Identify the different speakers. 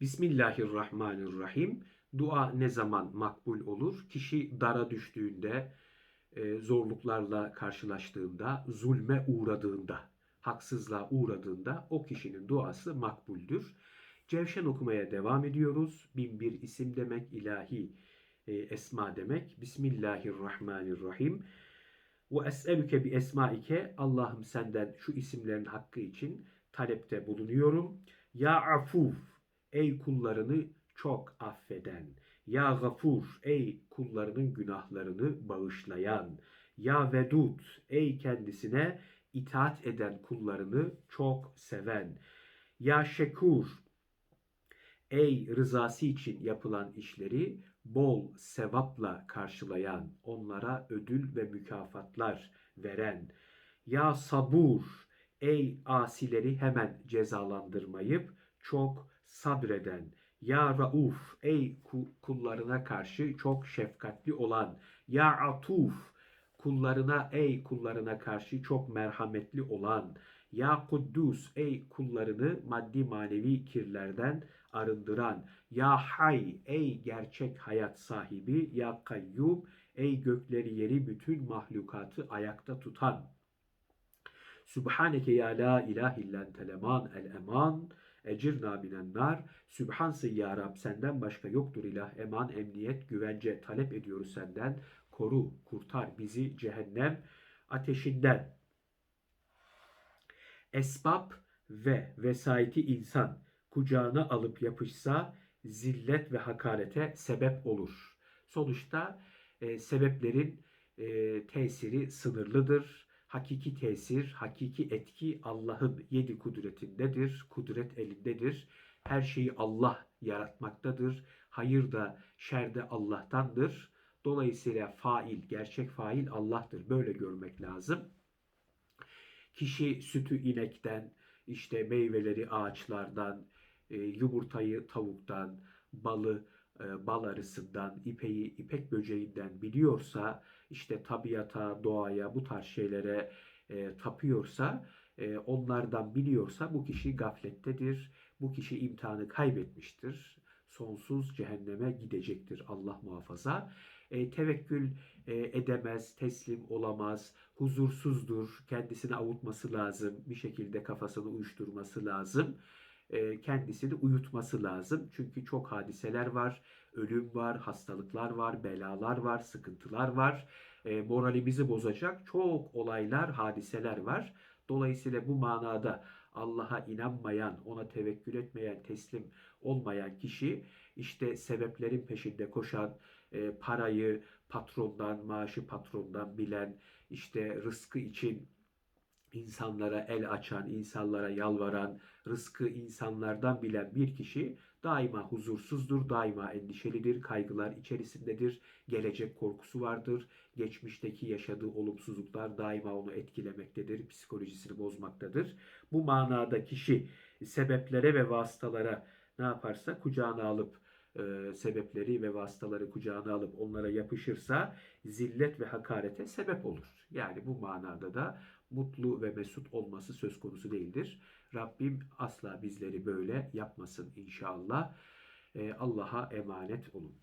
Speaker 1: Bismillahirrahmanirrahim. Dua ne zaman makbul olur? Kişi dara düştüğünde, e, zorluklarla karşılaştığında, zulme uğradığında, haksızlığa uğradığında o kişinin duası makbuldür. Cevşen okumaya devam ediyoruz. Bin bir isim demek, ilahi e, esma demek. Bismillahirrahmanirrahim. Ve es'elüke bi esmaike. Allah'ım senden şu isimlerin hakkı için talepte bulunuyorum. Ya afuf, ey kullarını çok affeden. Ya gafur, ey kullarının günahlarını bağışlayan. Ya vedud, ey kendisine itaat eden kullarını çok seven. Ya şekur, ey rızası için yapılan işleri bol sevapla karşılayan, onlara ödül ve mükafatlar veren. Ya sabur, ey asileri hemen cezalandırmayıp çok sabreden. Ya Rauf, ey kullarına karşı çok şefkatli olan. Ya Atuf, kullarına ey kullarına karşı çok merhametli olan. Ya Kuddus, ey kullarını maddi manevi kirlerden arındıran. Ya Hay, ey gerçek hayat sahibi. Ya Kayyum, ey gökleri yeri bütün mahlukatı ayakta tutan. Sübhaneke ya la ilahe illen teleman el eman. Ecirna minen nar. Sübhansın ya Rab senden başka yoktur ilah. Eman, emniyet, güvence talep ediyoruz senden. Koru, kurtar bizi cehennem ateşinden. Esbab ve vesayeti insan kucağına alıp yapışsa zillet ve hakarete sebep olur. Sonuçta e, sebeplerin e, tesiri sınırlıdır. Hakiki tesir, hakiki etki Allah'ın yedi kudretindedir, kudret elindedir. Her şeyi Allah yaratmaktadır. Hayır da şer de Allah'tandır. Dolayısıyla fail, gerçek fail Allah'tır. Böyle görmek lazım. Kişi sütü inekten, işte meyveleri ağaçlardan, e, yumurtayı tavuktan, balı bal arısından, ipeği ipek böceğinden biliyorsa, işte tabiata, doğaya, bu tarz şeylere e, tapıyorsa, e, onlardan biliyorsa bu kişi gaflettedir. Bu kişi imtihanı kaybetmiştir. Sonsuz cehenneme gidecektir Allah muhafaza. E, tevekkül e, edemez, teslim olamaz, huzursuzdur, kendisini avutması lazım, bir şekilde kafasını uyuşturması lazım. Kendisini uyutması lazım. Çünkü çok hadiseler var, ölüm var, hastalıklar var, belalar var, sıkıntılar var. Moralimizi bozacak çok olaylar, hadiseler var. Dolayısıyla bu manada Allah'a inanmayan, ona tevekkül etmeyen, teslim olmayan kişi işte sebeplerin peşinde koşan, parayı patrondan, maaşı patrondan bilen, işte rızkı için insanlara el açan, insanlara yalvaran, rızkı insanlardan bilen bir kişi daima huzursuzdur, daima endişelidir, kaygılar içerisindedir, gelecek korkusu vardır, geçmişteki yaşadığı olumsuzluklar daima onu etkilemektedir, psikolojisini bozmaktadır. Bu manada kişi sebeplere ve vasıtalara ne yaparsa kucağına alıp e, sebepleri ve vasıtaları kucağına alıp onlara yapışırsa zillet ve hakarete sebep olur. Yani bu manada da mutlu ve mesut olması söz konusu değildir. Rabbim asla bizleri böyle yapmasın inşallah. E, Allah'a emanet olun.